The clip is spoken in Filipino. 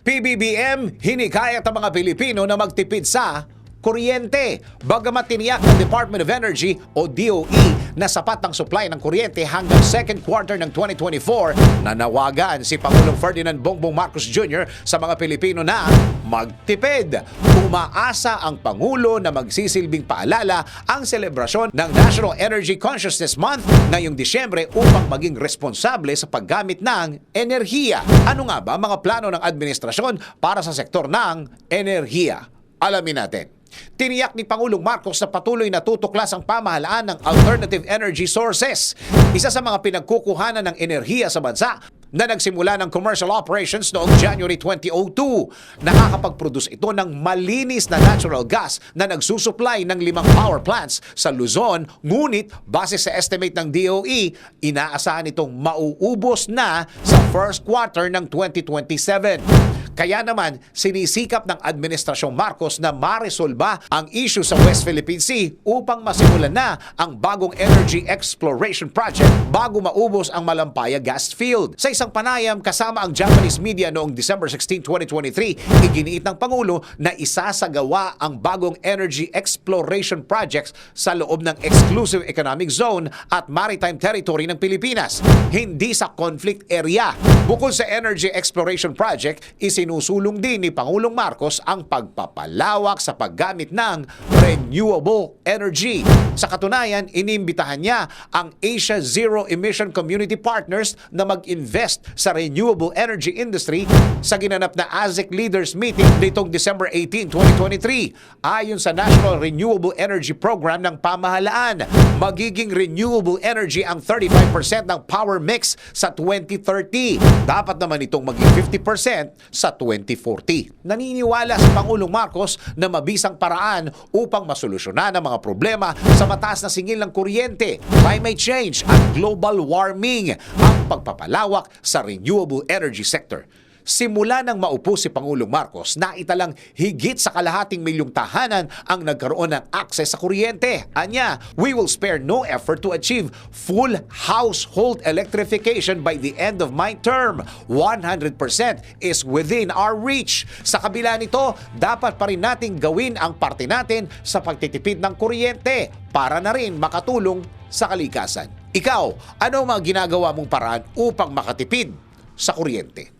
PBBM, hinikayat ang mga Pilipino na magtipid sa kuryente. Bagamat tiniyak ng Department of Energy o DOE na sapat ang supply ng kuryente hanggang second quarter ng 2024, nanawagan si Pangulong Ferdinand Bongbong Marcos Jr. sa mga Pilipino na magtipid. Umaasa ang Pangulo na magsisilbing paalala ang selebrasyon ng National Energy Consciousness Month ngayong Disyembre upang maging responsable sa paggamit ng enerhiya. Ano nga ba mga plano ng administrasyon para sa sektor ng enerhiya? Alamin natin. Tiniyak ni Pangulong Marcos na patuloy na tutuklas ang pamahalaan ng alternative energy sources. Isa sa mga pinagkukuhanan ng enerhiya sa bansa na nagsimula ng commercial operations noong January 2002. Nakakapag-produce ito ng malinis na natural gas na nagsusupply ng limang power plants sa Luzon. Ngunit, base sa estimate ng DOE, inaasahan itong mauubos na sa first quarter ng 2027. Kaya naman, sinisikap ng Administrasyong Marcos na maresolba ang issue sa West Philippine Sea upang masimulan na ang bagong energy exploration project bago maubos ang Malampaya gas field. Sa isang panayam kasama ang Japanese media noong December 16, 2023, iginiit ng Pangulo na isasagawa ang bagong energy exploration projects sa loob ng exclusive economic zone at maritime territory ng Pilipinas, hindi sa conflict area. Bukod sa energy exploration project, isinusulong din ni Pangulong Marcos ang pagpapalawak sa paggamit ng renewable energy. Sa katunayan, inimbitahan niya ang Asia Zero Emission Community Partners na mag-invest sa renewable energy industry sa ginanap na ASEC Leaders Meeting nitong December 18, 2023. Ayon sa National Renewable Energy Program ng pamahalaan, magiging renewable energy ang 35% ng power mix sa 2030. Dapat naman itong maging 50% sa 2040. Naniniwala si Pangulong Marcos na mabisang paraan upang masolusyonan ang mga problema sa mataas na singil ng kuryente, climate change at global warming ang pagpapalawak sa renewable energy sector. Simula nang maupo si Pangulong Marcos, naitalang higit sa kalahating milyong tahanan ang nagkaroon ng akses sa kuryente. Anya, we will spare no effort to achieve full household electrification by the end of my term. 100% is within our reach. Sa kabila nito, dapat pa rin nating gawin ang parte natin sa pagtitipid ng kuryente para na rin makatulong sa kalikasan. Ikaw, ano mga ginagawa mong paraan upang makatipid sa kuryente?